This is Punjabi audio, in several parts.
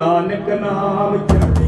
ਨਾਨਕ ਨਾਮ ਚੜ੍ਹਦੀ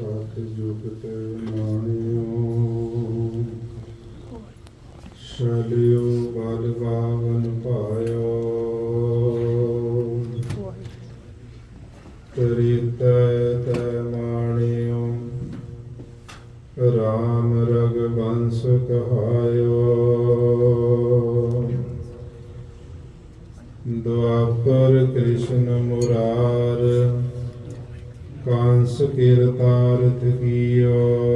ਸਤ ਜੁਗਤ ਮਾਣਿਓ। ਸ਼ਲਿਓ ਬਲ ਬਾਵਨ ਪਾਇਓ। ਤ੍ਰਿਤ ਤੈ ਮਾਣਿਓ। ਰਾਮ ਰਗਵੰਸ ਕਹਾਇਓ। ਦੁਆਪਰ ਕਾਂਸ ਕੀਰਤਾਰਥ ਕੀਓ।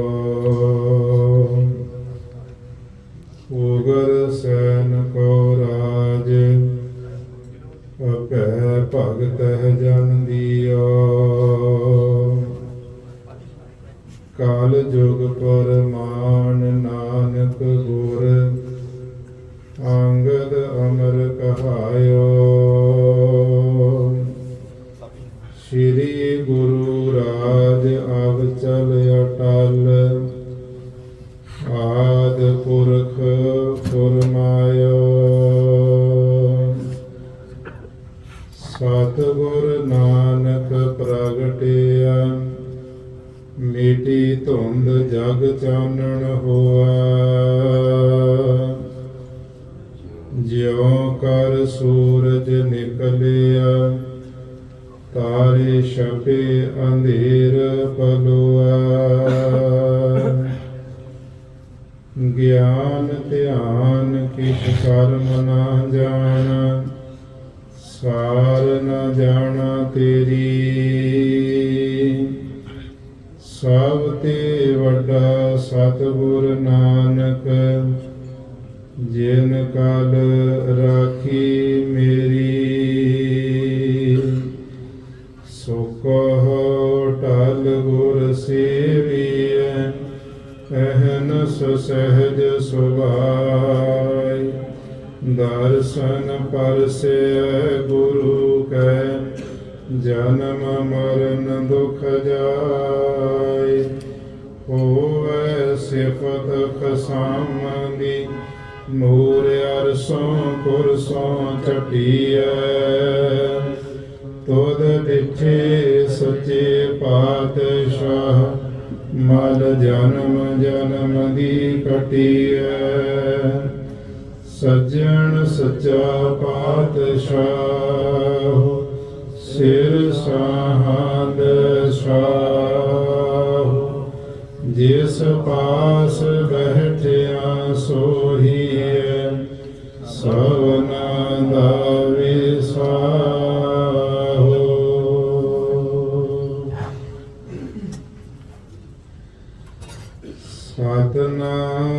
ਪੁਰਖ ਫੁਰਮਾਇਓ ਸਤਿਗੁਰ ਨਾਨਕ ਪ੍ਰਗਟਿਆ ਮਿਟੀ ਧੁੰਦ ਜਗ ਚਾਨਣ ਹੋਆ ਜਿਉ ਕਰ ਸੂਰਜ ਨਿਕਲਿਆ ਤਾਰੇ ਛਪੇ ਅੰਧੇਰ ਪਲੋਆ ਗਿਆਨ ਧਿਆਨ ਕਿਛ ਕਰਮ ਨਾ ਜਾਣਾ ਸਾਰ ਨ ਜਾਣਾ ਤੇਰੀ। ਸਭ ਤੇ ਵੱਡਾ ਸਤਿਗੁਰ ਅਹਨਸ ਸਹਿਜ ਸੁਭਾਈ ਦਰਸ਼ਨ ਪਰਸੈ ਗੁਰੂ ਕੈ, ਜਨਮ ਮਰਨ ਦੁਖ ਜਾਏ ਹੋਵੇ ਸਿਫਤ ਖਸਾਮਦੀ, ਮੂਰ ਅਰਸੋਂ ਕੁਰਸੋਂ ਚਟੀਐ। ਤੁਧ ਦਿੱਠੇ ਸੱਚੇ ਪਾਤਸ਼ਾਹ ਮਲ ਜਨਮ ਜਨਮ ਦੀ ਕਟੀਐ। ਸੱਜਣ ਸੱਚਾ ਪਾਤਸ਼ਾਹ, ਸਿਰ ਸਾਹਦ ਸਾਹ। ਜਿਸ ਪਾਸ ਬੈਠਿਆ ਸੋਹੀਐ ਸਵਨਾ ਦਾ ਵਿਸਾਹੋ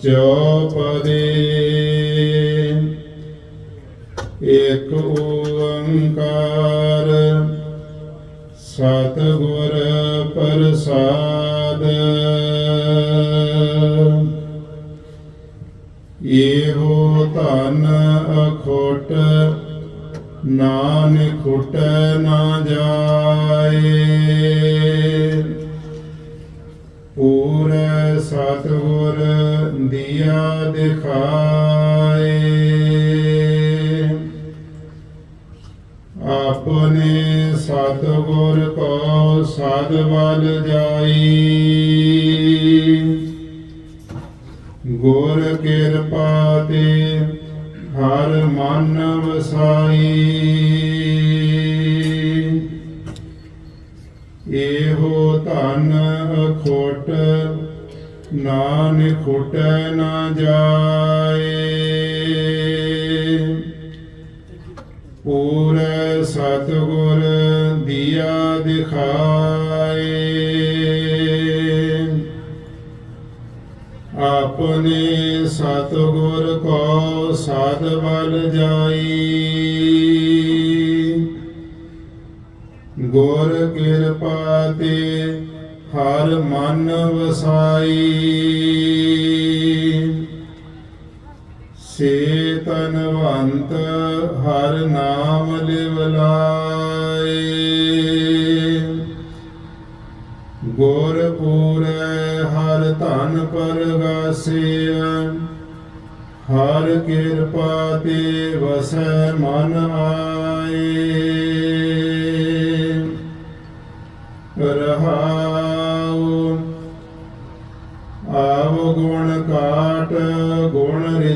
ਚੌਪਦੀ ਇੱਕ ਓੰਕਾਰ ਸਤਗੁਰ ਪ੍ਰਸਾਦ ਇਹੋ ਧਨ ਅਖੋਟ ਨਾਨਕ ਖੁਟ ਨਾ ਜਾਏ ਪੂਰੇ ਸਤਿਗੁਰ ਦੀਆ ਦਿਖਾਏ। ਆਪਣੇ ਸਤਿਗੁਰ ਕੋ ਸਦ ਬਲ ਜਾਈ। ਗੁਰ ਕਿਰਪਾ ਤੇ ਹਰ ਮਨ ਵਸਾਈ। ਇਹੋ ਧਨ ਅਖੋਟ, ਨਾਨਕ ਖੁਟ ਨਾ ਜਾਏ। ਪੂਰੇ ਸਤਿਗੁਰ ਦੀਆ ਦਿਖਾਏ। ਆਪਣੇ ਸਤਿਗੁਰ ਕੋ ਸਾਧ ਬਲ ਜਾਈ। ਕਿਰਪਾ ਤੇ ਹਰ ਮਨ ਵਸਾਈ। ਸੇ ਤਨਵੰਤ ਹਰ ਨਾਮ ਲਿਵ ਲਾਏ ਗੁਰ ਪੂਰੈ ਹਰ ਧਨ ਪਰਗਾਸਿਆ ਹਰ ਕਿਰਪਾ ਤੇ ਵਸੈ ਮਨ ਆਏ।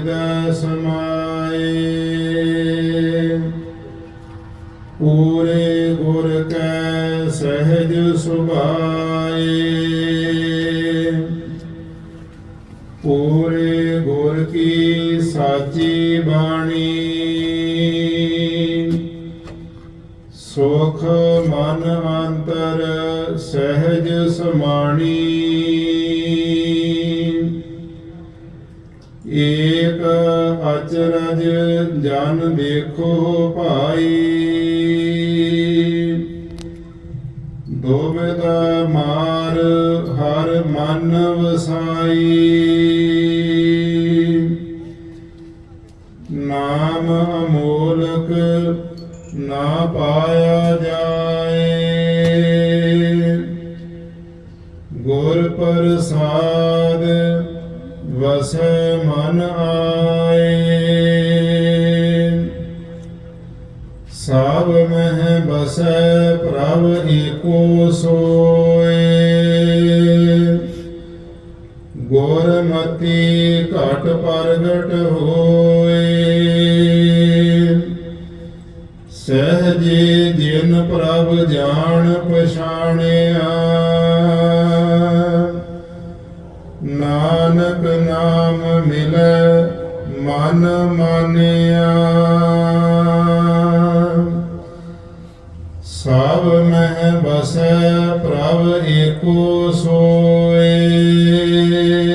ਗੁਣ ਸਮਾਏ। ਪੂਰੇ ਗੁਰ ਕੈ ਸਹਿਜ ਸੁਭਾਏ। ਪੂਰੇ ਗੁਰ ਕੀ ਸਾਚੀ ਬਾਣੀ। ਸੁਖ ਮਨ ਅੰਤਰ ਸਹਿਜ ਸਮਾਣੀ। ਅਚਰਜ ਜਨ ਦੇਖੋ ਭਾਈ। ਦੁਬਿਧ ਮਾਰ ਹਰ ਮਨ ਵਸਾਈ। ਨਾਮ ਅਮੋਲਕ ਨਾ ਪਾਇਆ ਜਾਏ। ਗੁਰ ਪ੍ਰਸਾਦ ਵਸੈ ਮਹਿ ਪ੍ਰਭ ਏਕੋ ਸੋਏ। ਗੁਰਮਤੀ ਘਟ ਪ੍ਰਗਟ ਹੋਏ। ਸਹਜੇ ਜਿਨ ਪ੍ਰਭ ਜਾਣ ਪਛਾਣੇ।